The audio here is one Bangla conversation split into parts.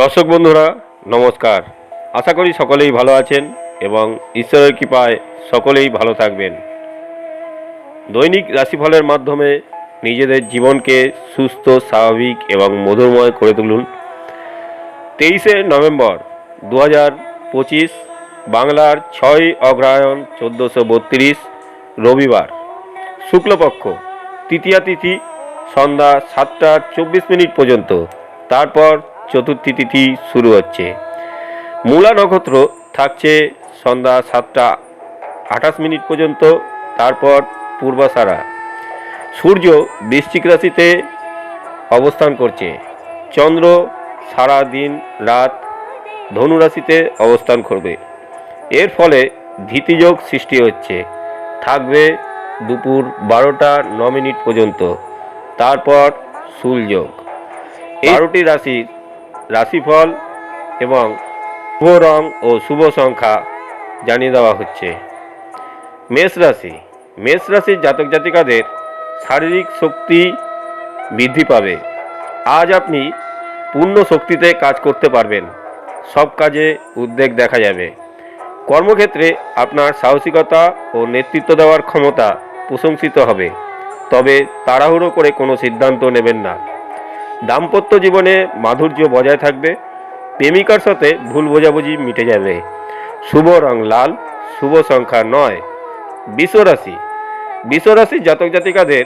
দর্শক বন্ধুরা, নমস্কার। আশা করি সকলেই ভালো আছেন এবং ঈশ্বরের কৃপায় সকলেই ভালো থাকবেন। দৈনিক রাশিফলের মাধ্যমে নিজেদের জীবনকে সুস্থ, স্বাভাবিক এবং মধুরময় করে তুলুন। তেইশে নভেম্বর দু পঁচিশ, বাংলার ছয় অগ্রহায়ণ চোদ্দোশো বত্রিশ, রবিবার। শুক্লপক্ষ, তৃতীয়া তিথি সন্ধ্যা সাতটা চব্বিশ মিনিট পর্যন্ত। তারপর চতুর্থী তিথি শুরু হচ্ছে। মূলা নক্ষত্র থাকছে সন্ধ্যা সাতটা আঠাশ মিনিট পর্যন্ত, তারপর পূর্বাষাঢ়া সূর্য বৃশ্চিক রাশিতে অবস্থান করছে। চন্দ্র সারা দিন রাত ধনু রাশিতে অবস্থান করবে। এর ফলে ধীতিযোগ সৃষ্টি হচ্ছে। থাকবে দুপুর বারোটা ন মিনিট পর্যন্ত, তারপর সূলযোগ বারোটি রাশির রাশিফল এবং শুভ রং ও শুভ সংখ্যা জানিয়ে দেওয়া হচ্ছে। মেষ রাশি। মেষ রাশির জাতক জাতিকাদের শারীরিক শক্তি বৃদ্ধি পাবে। আজ আপনি পূর্ণ শক্তিতে কাজ করতে পারবেন। সব কাজে উদ্বেগ দেখা যাবে। কর্মক্ষেত্রে আপনার সাহসিকতা ও নেতৃত্ব দেওয়ার ক্ষমতা প্রশংসিত হবে। তবে তাড়াহুড়ো করে কোনো সিদ্ধান্ত নেবেন না। দাম্পত্য জীবনে মাধুর্য বজায় থাকবে, প্রেমিকার সাথে ভুল বোঝাবুঝি মিটে যাবে। শুভ রং লাল, শুভ সংখ্যা নয়, বিশ্বরাশি। বিশ্বরাশির জাতক জাতিকাদের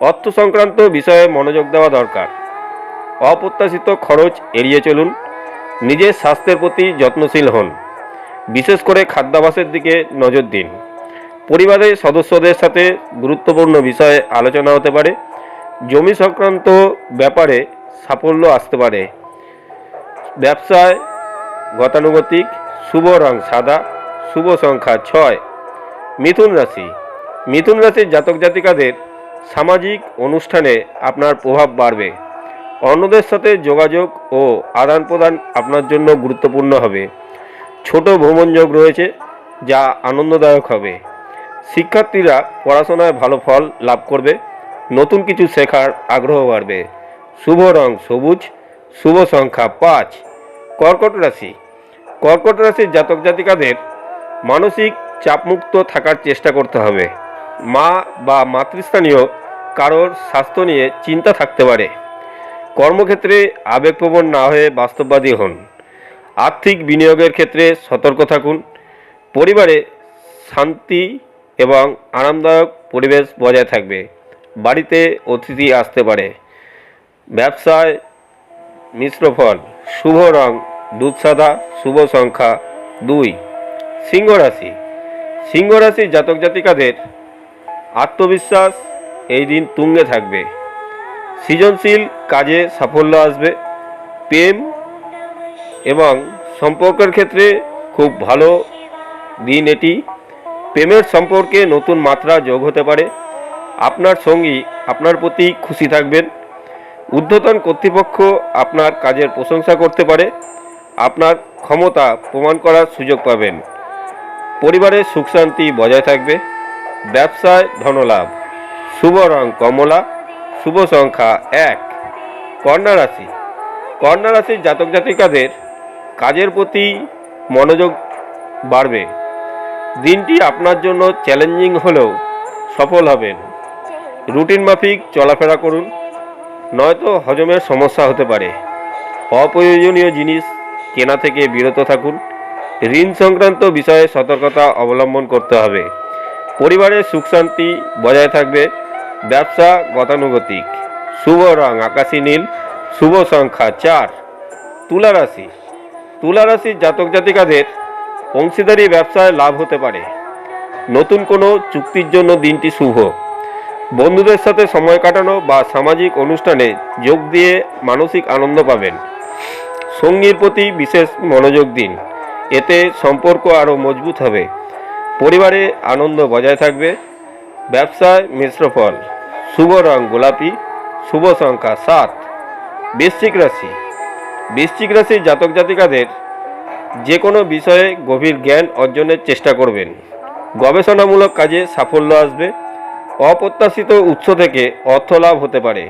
অর্থ সংক্রান্ত বিষয়ে মনোযোগ দেওয়া দরকার। অপ্রত্যাশিত খরচ এড়িয়ে চলুন, নিজের স্বাস্থ্যের প্রতি যত্নশীল হন। বিশেষ করে খাদ্যাভাসের দিকে নজর দিন। পরিবারের সদস্যদের সাথে গুরুত্বপূর্ণ বিষয়ে আলোচনা হতে পারে। জমি সংক্রান্ত ব্যাপারে সাফল্য আসতে পারে। ব্যবসায় গতানুগতিক, শুভ রং সাদা, শুভ সংখ্যা ছয়, মিথুন রাশি। মিথুন রাশির জাতক জাতিকাদের সামাজিক অনুষ্ঠানে আপনার প্রভাব বাড়বে। অন্যদের সাথে যোগাযোগ ও আদান প্রদান আপনার জন্য গুরুত্বপূর্ণ হবে। ছোট ভ্রমণযোগ রয়েছে, যা আনন্দদায়ক হবে। শিক্ষার্থীরা পড়াশোনায় ভালো ফল লাভ করবে। নতুন কিছু শেখার আগ্রহ বাড়বে। শুভ রং সবুজ, শুভ সংখ্যা পাঁচ। কর্কট রাশি। কর্কট রাশির জাতক জাতিকাদের মানসিক চাপমুক্ত থাকার চেষ্টা করতে হবে। মা বা মাতৃস্থানীয় কারোর স্বাস্থ্য নিয়ে চিন্তা থাকতে পারে। কর্মক্ষেত্রে আবেগপ্রবণ না হয়ে বাস্তববাদী হন। আর্থিক বিনিয়োগের ক্ষেত্রে সতর্ক থাকুন। পরিবারে শান্তি এবং আরামদায়ক পরিবেশ বজায় থাকবে। বাড়িতে অতিথি আসতে পারে। ব্যবসায় মিশ্র ফল, শুভ রং, দুধ সাদা, শুভ সংখ্যা দুই। সিংহ রাশি। সিংহ রাশির জাতক জাতিকাদের আত্মবিশ্বাস এই দিন তুঙ্গে থাকবে। সৃজনশীল কাজে সাফল্য আসবে। প্রেম এবং সম্পর্কের ক্ষেত্রে খুব ভালো দিন এটি। প্রেমের সম্পর্কে নতুন মাত্রা যোগ হতে পারে। আপনার সঙ্গী আপনার প্রতি খুশি থাকবেন। ঊর্ধ্বতন কর্তৃপক্ষ আপনার কাজের প্রশংসা করতে পারে। আপনার ক্ষমতা প্রমাণ করার সুযোগ পাবেন। পরিবারের সুখ শান্তি বজায় থাকবে। ব্যবসায় ধনলাভ। শুভ রং কমলা। শুভ সংখ্যা এক। কন্যা রাশি। কন্যা রাশির জাতক জাতিকাদের কাজের প্রতি মনোযোগ বাড়বে। দিনটি আপনার জন্য চ্যালেঞ্জিং হলেও সফল হবেন। রুটিন মাফিক চলাফেরা করুন, নয়তো হজমের সমস্যা হতে পারে। অপ্রয়োজনীয় জিনিস কেনা থেকে বিরত থাকুন। ঋণ সংক্রান্ত বিষয়ে সতর্কতা অবলম্বন করতে হবে। পরিবারের সুখ শান্তি বজায় থাকবে। ব্যবসা গতানুগতিক। শুভ রং আকাশী নীল, শুভ সংখ্যা চার। তুলা রাশি। তুলা রাশির জাতক জাতিকাদের অংশীদারি ব্যবসায় লাভ হতে পারে। নতুন কোনো চুক্তির জন্য দিনটি শুভ। বন্ধুদের সাথে সময় কাটানো বা সামাজিক অনুষ্ঠানে যোগ দিয়ে মানসিক আনন্দ পাবেন। সঙ্গীর প্রতি বিশেষ মনোযোগ দিন। এতে সম্পর্ক আরও মজবুত হবে। পরিবারে আনন্দ বজায় থাকবে। ব্যবসায় মিশ্র ফল। শুভ রং গোলাপি। শুভ সংখ্যা সাত। বৃশ্চিক রাশি। বৃশ্চিক রাশির জাতক জাতিকাদের যে কোনো বিষয়ে গভীর জ্ঞান অর্জনের চেষ্টা করবেন। গবেষণামূলক কাজে সাফল্য আসবে। অপ্রত্যাশিত উৎস থেকে অর্থ লাভ হতে পারে।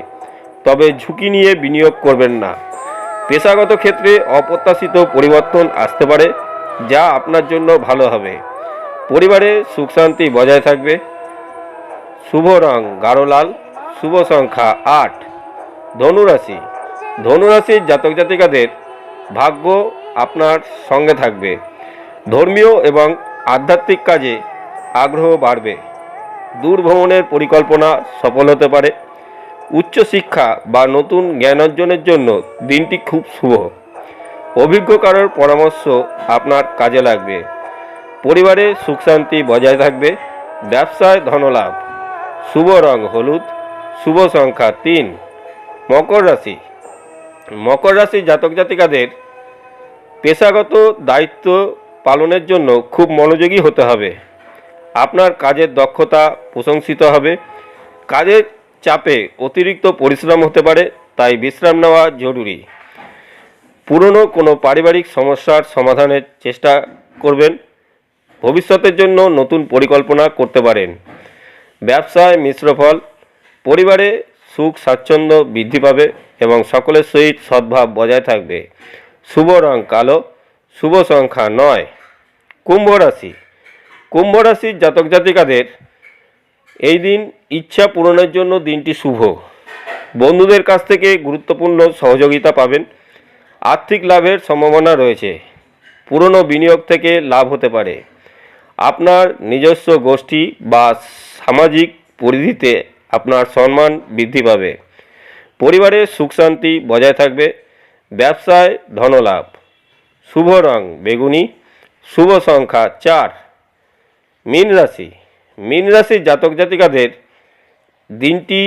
তবে ঝুঁকি নিয়ে বিনিয়োগ করবেন না। পেশাগত ক্ষেত্রে অপ্রত্যাশিত পরিবর্তন আসতে পারে, যা আপনার জন্য ভালো হবে। পরিবারে সুখ শান্তি বজায় থাকবে। শুভ রং গাঢ় লাল, শুভ সংখ্যা আট। ধনুরাশি। ধনুরাশির জাতক জাতিকাদের ভাগ্য আপনার সঙ্গে থাকবে। ধর্মীয় এবং আধ্যাত্মিক কাজে আগ্রহ বাড়বে। দূর ভ্রমণের পরিকল্পনা সফল হতে পারে। উচ্চশিক্ষা বা নতুন জ্ঞান অর্জনের জন্য দিনটি খুব শুভ। অভিজ্ঞ কারোর পরামর্শ আপনার কাজে লাগবে। পরিবারে সুখ শান্তি বজায় থাকবে। ব্যবসায় ধনলাভ। শুভ রং হলুদ। শুভ সংখ্যা তিন। মকর রাশি। মকর রাশি জাতক জাতিকাদের পেশাগত দায়িত্ব পালনের জন্য খুব মনোযোগী হতে হবে। আপনার কাজের দক্ষতা প্রশংসিত হবে। কাজের চাপে অতিরিক্ত পরিশ্রম হতে পারে, তাই বিশ্রাম নেওয়া জরুরি। পুরনো কোনো পারিবারিক সমস্যার সমাধানের চেষ্টা করবেন। ভবিষ্যতের জন্য নতুন পরিকল্পনা করতে পারেন। ব্যবসায় মিশ্র ফল, পরিবারে সুখ, স্বাচ্ছন্দ্য বৃদ্ধি পাবে এবং সকলের সহিত সদ্ভাব বজায় থাকবে। শুভ রং কালো, শুভ সংখ্যা নয়। কুম্ভ রাশি। কুম্ভ রাশির জাতক জাতিকাদের এই দিন ইচ্ছা পূরণের জন্য দিনটি শুভ। বন্ধুদের কাছ থেকে গুরুত্বপূর্ণ সহযোগিতা পাবেন। আর্থিক লাভের সম্ভাবনা রয়েছে। পুরনো বিনিয়োগ থেকে লাভ হতে পারে। আপনার নিজস্ব গোষ্ঠী বা সামাজিক পরিধিতে আপনার সম্মান বৃদ্ধি পাবে। পরিবারে সুখ শান্তি বজায় থাকবে। ব্যবসায় ধনলাভ। শুভ রং বেগুনি। শুভ সংখ্যা চার। মীন রাশি। মীন রাশির জাতক জাতিকাদের দিনটি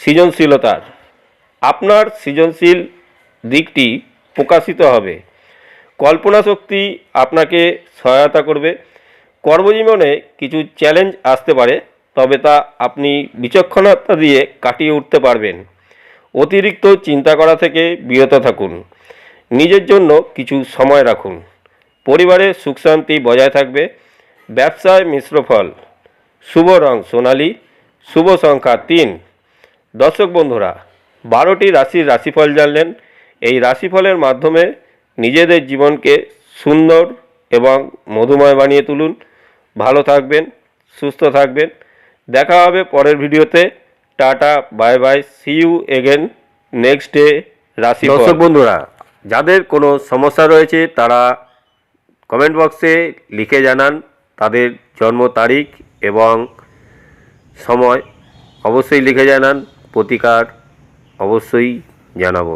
সৃজনশীলতার। আপনার সৃজনশীল দিকটি প্রকাশিত হবে। কল্পনা শক্তি আপনাকে সহায়তা করবে। কর্মজীবনে কিছু চ্যালেঞ্জ আসতে পারে, তবে তা আপনি বিচক্ষণতা দিয়ে কাটিয়ে উঠতে পারবেন। অতিরিক্ত চিন্তা করা থেকে বিরত থাকুন। নিজের জন্য কিছু সময় রাখুন। পরিবারে সুখ শান্তি বজায় থাকবে। ব্যবসায় মিশ্র ফল। শুভ রং সোনালি, শুভ সংখ্যা তিন। দর্শক বন্ধুরা, বারোটি রাশির রাশিফল জানলেন। এই রাশিফলের মাধ্যমে নিজেদের জীবনকে সুন্দর এবং মধুময় বানিয়ে তুলুন। ভালো থাকবেন, সুস্থ থাকবেন। দেখা হবে পরের ভিডিওতে। Tata, bye bye see you again next day রাশি দর্শক বন্ধুরা, যাদের কোনো সমস্যা রয়েছে তারা কমেন্ট বক্সে লিখে জানান। তাদের জন্ম তারিখ এবং সময় অবশ্যই লিখে জানান। প্রতিকার অবশ্যই জানাব।